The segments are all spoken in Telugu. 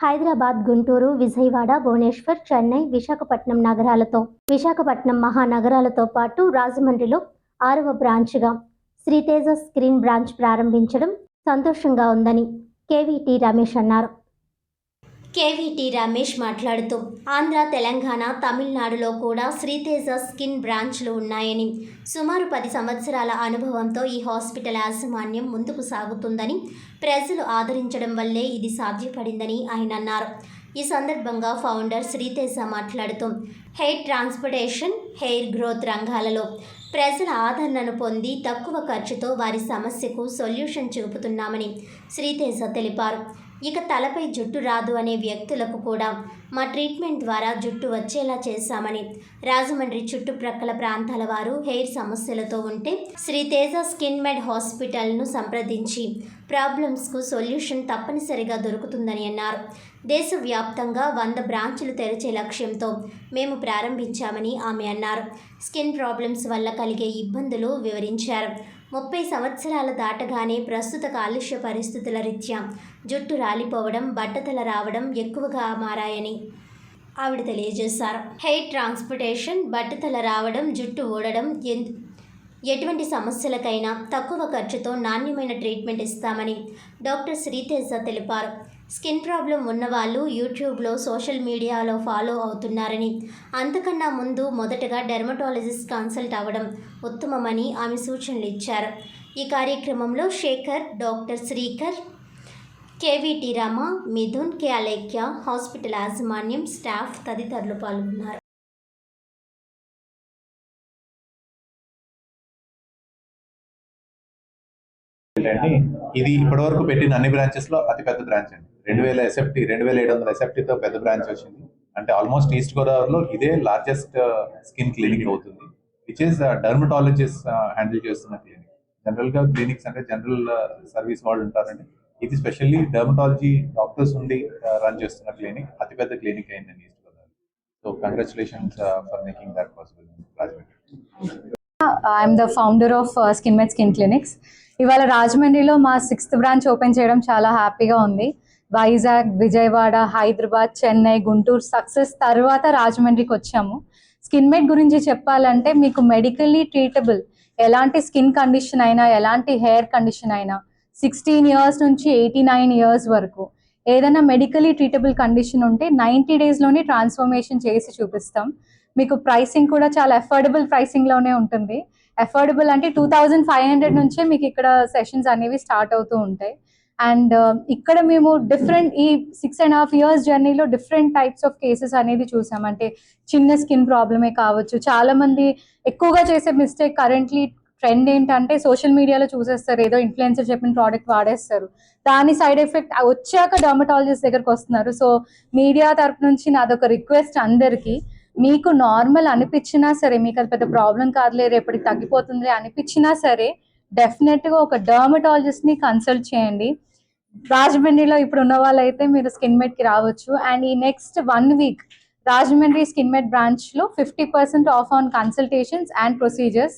హైదరాబాద్ గుంటూరు విజయవాడ భువనేశ్వర్ చెన్నై విశాఖపట్నం నగరాలతో విశాఖపట్నం మహానగరాలతో పాటు రాజమండ్రిలో ఆరవ బ్రాంచ్గా శ్రీతేజ స్క్రీన్ బ్రాంచ్ ప్రారంభించడం సంతోషంగా ఉందని కేవీటీ రమేష్ అన్నారు. కేవీటీ రమేష్ మాట్లాడుతూ ఆంధ్ర తెలంగాణ తమిళనాడులో కూడా శ్రీతేజ స్కిన్ బ్రాంచ్లు ఉన్నాయని. సుమారు పది సంవత్సరాల అనుభవంతో ఈ హాస్పిటల్ యాజమాన్యం ముందుకు సాగుతుందని ప్రజలు ఆదరించడం వల్లే ఇది సాధ్యపడిందని ఆయన అన్నారు. ఈ సందర్భంగా ఫౌండర్ శ్రీతేజ మాట్లాడుతూ హెయిర్ ట్రాన్స్పోర్టేషన్ హెయిర్ గ్రోత్ రంగాలలో ప్రజల ఆదరణను పొంది తక్కువ ఖర్చుతో వారి సమస్యకు సొల్యూషన్ చూపుతున్నామని శ్రీతేజ తెలిపారు. ఇక తలపై జుట్టు రాదు అనే వ్యక్తులకు కూడా మా ట్రీట్మెంట్ ద్వారా జుట్టు వచ్చేలా చేశామని. రాజమండ్రి చుట్టుప్రక్కల ప్రాంతాల వారు హెయిర్ సమస్యలతో ఉంటే శ్రీ తేజ స్కిన్ మెడ్ హాస్పిటల్ను సంప్రదించి ప్రాబ్లమ్స్కు సొల్యూషన్ తప్పనిసరిగా దొరుకుతుందని అన్నారు. దేశవ్యాప్తంగా వంద బ్రాంచులు తెరిచే లక్ష్యంతో మేము ప్రారంభించామని ఆమె అన్నారు. స్కిన్ ప్రాబ్లమ్స్ వల్ల కలిగే ఇబ్బందులు వివరించారు. ముప్పై సంవత్సరాలు దాటగానే ప్రస్తుత కాలుష్య పరిస్థితుల రీత్యా జుట్టు రాలిపోవడం బట్టతల రావడం ఎక్కువగా మారాయని ఆవిడ తెలియజేశారు. హెయిర్ ట్రాన్స్పోర్టేషన్ బట్టతల రావడం జుట్టు ఊడడం ఎన్ ఎటువంటి సమస్యలకైనా తక్కువ ఖర్చుతో నాణ్యమైన ట్రీట్మెంట్ ఇస్తామని డాక్టర్ శ్రీతేజ తెలిపారు. స్కిన్ ప్రాబ్లం ఉన్నవాళ్ళు యూట్యూబ్లో సోషల్ మీడియాలో ఫాలో అవుతున్నారని. అంతకన్నా ముందు మొదటగా డెర్మటాలజిస్ట్ కన్సల్ట్ అవ్వడం ఉత్తమమని ఆమె సూచనలు ఇచ్చారు. ఈ కార్యక్రమంలో Shekhar doctor Srikar KVT Rama Mithun K Alekhya hospital యాజమాన్యం స్టాఫ్ తదితరులు పాల్గొన్నారు. ఇది ఇప్పటివరకు పెట్టిన అన్ని బ్రాంచెస్లో బ్రాంచ్ అండి. రెండు వేల ఎస్ఎఫ్టీ రెండు వేల ఏడు వందల ఎస్ఎఫ్టీతో తో పెద్ద బ్రాంచ్ వచ్చింది. అంటే ఆల్మోస్ట్ ఈస్ట్ గోదావరిలో ఇదే లార్జెస్ట్ స్కిన్ క్లినిక్ అవుతుంది. విచ్ ఇస్ డర్మటాలజిస్ట్ హ్యాండిల్ చేస్తున్న క్లినిక్ జనరల్గా క్లినిక్స్ అంటే జనరల్ సర్వీస్ uh, వాళ్ళు ఉంటారండి. ఇది స్పెషల్లీ డర్మటాలజీ డాక్టర్స్ ఉండి uh, రన్ చేస్తున్న క్లినిక్ అతిపెద్ద క్లినిక్ అయిందండి east Godavari. So congratulations for making that possible Rajahmundry I'm the founder of skin med skin clinics ఇవాళ రాజమండ్రిలో మా సిక్స్త్ బ్రాంచ్ ఓపెన్ చేయడం చాలా హ్యాపీగా ఉంది. వైజాగ్ విజయవాడ హైదరాబాద్ చెన్నై గుంటూరు సక్సెస్ తర్వాత రాజమండ్రికి వచ్చాము. స్కిన్ మెడ్ గురించి చెప్పాలంటే మీకు మెడికల్లీ ట్రీటబుల్ ఎలాంటి స్కిన్ కండిషన్ అయినా ఎలాంటి హెయిర్ కండిషన్ అయినా సిక్స్టీన్ ఇయర్స్ నుంచి ఎయిటీ నైన్ ఇయర్స్ వరకు ఏదైనా మెడికలీ ట్రీటబుల్ కండిషన్ ఉంటే నైంటీ డేస్లోనే ట్రాన్స్ఫర్మేషన్ చేసి చూపిస్తాం. మీకు ప్రైసింగ్ కూడా చాలా అఫోర్డబుల్ ప్రైసింగ్లోనే ఉంటుంది. అఫోర్డబుల్ అంటే టూ థౌజండ్ ఫైవ్ హండ్రెడ్ నుంచే మీకు ఇక్కడ సెషన్స్ అనేవి స్టార్ట్ అవుతూ ఉంటాయి. అండ్ um, ఇక్కడ మేము డిఫరెంట్ ఈ సిక్స్ అండ్ హాఫ్ ఇయర్స్ జర్నీలో డిఫరెంట్ టైప్స్ ఆఫ్ కేసెస్ అనేది చూసాం. అంటే చిన్న స్కిన్ ప్రాబ్లమే కావచ్చు. చాలా మంది ఎక్కువగా చేసే మిస్టేక్ కరెంట్లీ ట్రెండ్ ఏంటంటే సోషల్ మీడియాలో చూసేస్తారు. ఏదో ఇన్ఫ్లుయెన్సర్ చెప్పిన ప్రోడక్ట్ వాడేస్తారు. దాని సైడ్ ఎఫెక్ట్ వచ్చాక డర్మటాలజిస్ట్ దగ్గరకు వస్తున్నారు. సో మీడియా తరపు నుంచి నాదొక రిక్వెస్ట్ అందరికీ. మీకు నార్మల్ అనిపించినా సరే మీకు అది పెద్ద ప్రాబ్లం కాదులే రేపటికి తగ్గిపోతుంది అనిపించినా సరే డెఫినెట్గా ఒక డర్మటాలజిస్ట్ని కన్సల్ట్ చేయండి. రాజమండ్రిలో ఇప్పుడు ఉన్న వాళ్ళైతే మీరు స్కిన్ మెట్కి రావచ్చు. అండ్ ఈ next one week Rajahmundry skin med బ్రాంచ్లో fifty percent off on consultations and procedures.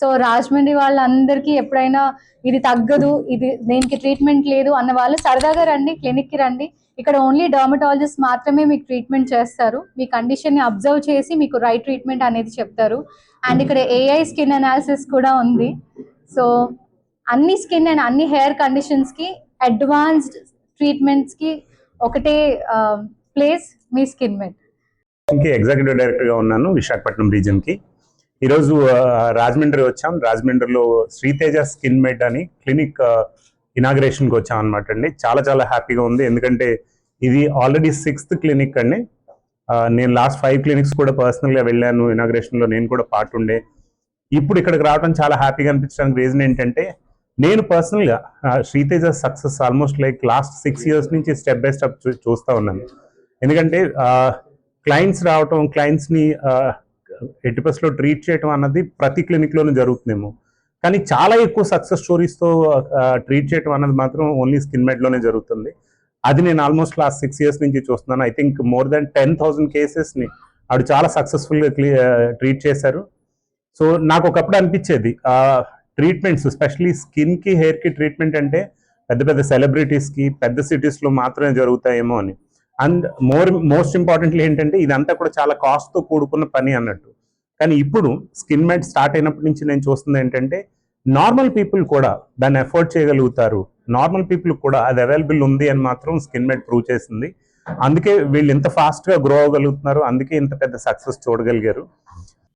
So Rajahmundry వాళ్ళందరికీ ఎప్పుడైనా ఇది తగ్గదు ఇది దీనికి ట్రీట్మెంట్ లేదు అన్న వాళ్ళు సరదాగా రండి క్లినిక్కి రండి. ఇక్కడ ఓన్లీ డర్మటాలజిస్ట్ మాత్రమే మీకు ట్రీట్మెంట్ చేస్తారు. మీ కండిషన్ని అబ్జర్వ్ చేసి మీకు రైట్ ట్రీట్మెంట్ అనేది చెప్తారు. అండ్ ఇక్కడ ఏఐ స్కిన్ అనాలిసిస్ కూడా ఉంది. సో అన్ని స్కిన్ అండ్ అన్ని హెయిర్ కండిషన్స్కి అడ్వాన్స్డ్ ట్రీట్మెంట్స్కి ఒకటే ప్లేస్ మీ స్కిన్ మెట్కి ఎగ్జిక్యూటివ్ డైరెక్టర్గా ఉన్నాను విశాఖపట్నం రీజన్కి ఈరోజు రాజమండ్రి వచ్చాం. రాజమండ్రిలో శ్రీతేజ స్కిన్ మెడ్ అని క్లినిక్ ఇనాగ్రేషన్కి వచ్చాం అనమాట అండి. చాలా చాలా హ్యాపీగా ఉంది. ఎందుకంటే ఇది ఆల్రెడీ సిక్స్త్ క్లినిక్ అండి. నేను లాస్ట్ ఫైవ్ క్లినిక్స్ కూడా పర్సనల్గా వెళ్ళాను. ఇనాగ్రేషన్లో నేను కూడా పార్ట్ ఉండే. ఇప్పుడు ఇక్కడికి రావడం చాలా హ్యాపీగా అనిపించడానికి రీజన్ ఏంటంటే నేను పర్సనల్గా Sreeteja success almost like last six years నుంచి స్టెప్ బై స్టెప్ చూస్తూ ఉన్నాను. ఎందుకంటే క్లయింట్స్ రావటం క్లయింట్స్ని ఎట్టి లో ట్రీట్ చేయటం అన్నది ప్రతి క్లినిక్లోనూ జరుగుతుందేమో. కానీ చాలా ఎక్కువ సక్సెస్ స్టోరీస్తో ట్రీట్ చేయటం అన్నది మాత్రం ఓన్లీ స్కిన్ మెడ్లోనే జరుగుతుంది. అది నేను ఆల్మోస్ట్ లాస్ట్ సిక్స్ ఇయర్స్ నుంచి చూస్తున్నాను. I think more than ten thousand కేసెస్ని ఆవిడ చాలా సక్సెస్ఫుల్గా ట్రీట్ చేశారు. సో నాకు ఒకప్పుడు అనిపించేది ట్రీట్మెంట్స్ స్పెషలీ స్కిన్కి హెయిర్కి ట్రీట్మెంట్ అంటే పెద్ద పెద్ద సెలబ్రిటీస్కి పెద్ద సిటీస్లో మాత్రమే జరుగుతాయేమో అని. అండ్ మోర్ మోస్ట్ ఇంపార్టెంట్లీ ఏంటంటే ఇదంతా కూడా చాలా కాస్ట్తో కూడుకున్న పని అన్నట్టు. కానీ ఇప్పుడు స్కిన్ మెడ్ స్టార్ట్ అయినప్పటి నుంచి నేను చూస్తుంది ఏంటంటే నార్మల్ పీపుల్ కూడా దాన్ని ఎఫోర్డ్ చేయగలుగుతారు. నార్మల్ పీపుల్ కూడా అది అవైలబుల్ ఉంది అని మాత్రం స్కిన్ మెడ్ ప్రూవ్ చేసింది. అందుకే వీళ్ళు ఇంత ఫాస్ట్గా గ్రో అవ్వగలుగుతున్నారు. అందుకే ఇంత పెద్ద సక్సెస్ చూడగలిగారు.